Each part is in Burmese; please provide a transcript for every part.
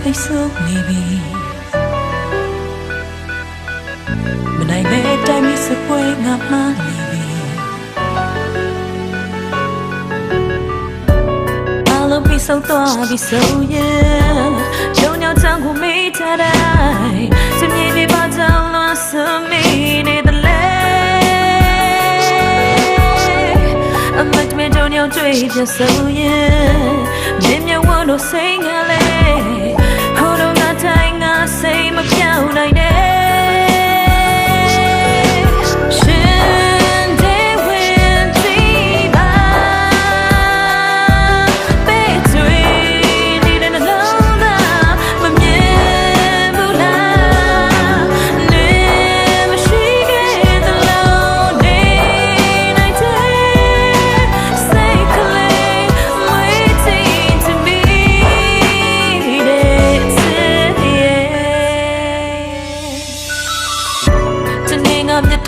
ဖိတ်ဆိုးနေပြီမနိုင်မဲ့တိုင်းမစပွဲငါမှနေပြီအလုံးပြီးဆုံးသွားပြီဆိုရင်ကြောင်ကြောင်ချောင်းကိုမေးချတိုင်းစမြင်နေပါကြောင်လွန်စမိနေတဲ့လေအမတ်မကြောင်ကြောင်တွေ့ပြဆိုရင်မြင်မြဝလို့စိတ်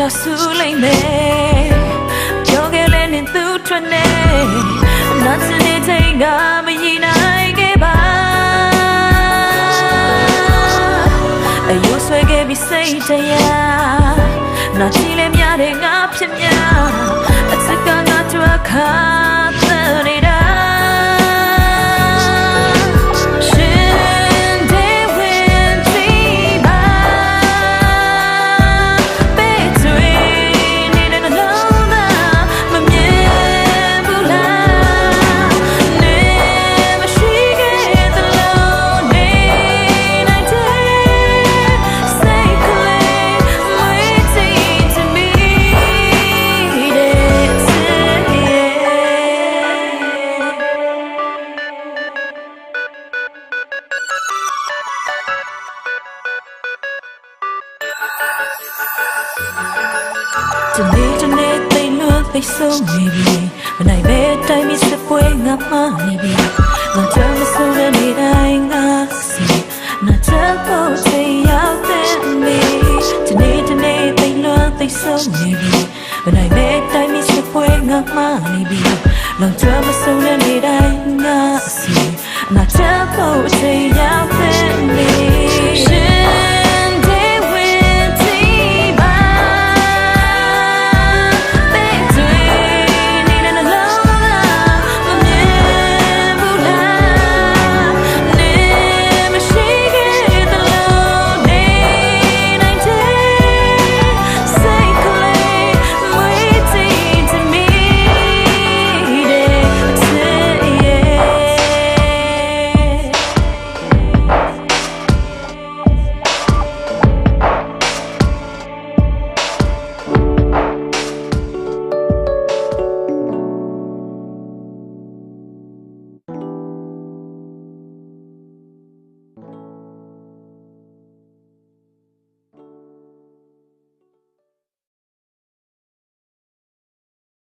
တ်တာဆူလိုက်မယ်ပြောခဲ့လဲနေသူထွက်နေနာစနေချိန်ကမရင်နိုင်ခဲ့ပါအယိုးဆွဲခဲ့ပြီးစိတ်တရားနာချီလဲများတဲ့ငါဖြစ်များအစကငါကြွားခါ ဒီနေ့ဒီနေ့သိလို့သိဆုံးနေပြီမနိုင်ပဲတိုင်းမစ်စပွဲငါမှနေပြီငါချမ်းမဆုံးတဲ့နေတိုင်းငါစီနာချမ်းဖို့ချေရောက်တဲ့မီဒီနေ့ဒီနေ့သိလို့သိဆုံးနေပြီမနိုင်ပဲတိုင်းမစ်စပွဲငါမှနေပြီလောင်ချမ်းမဆုံးတဲ့နေတိုင်းငါစီနာချမ်းဖို့ချေ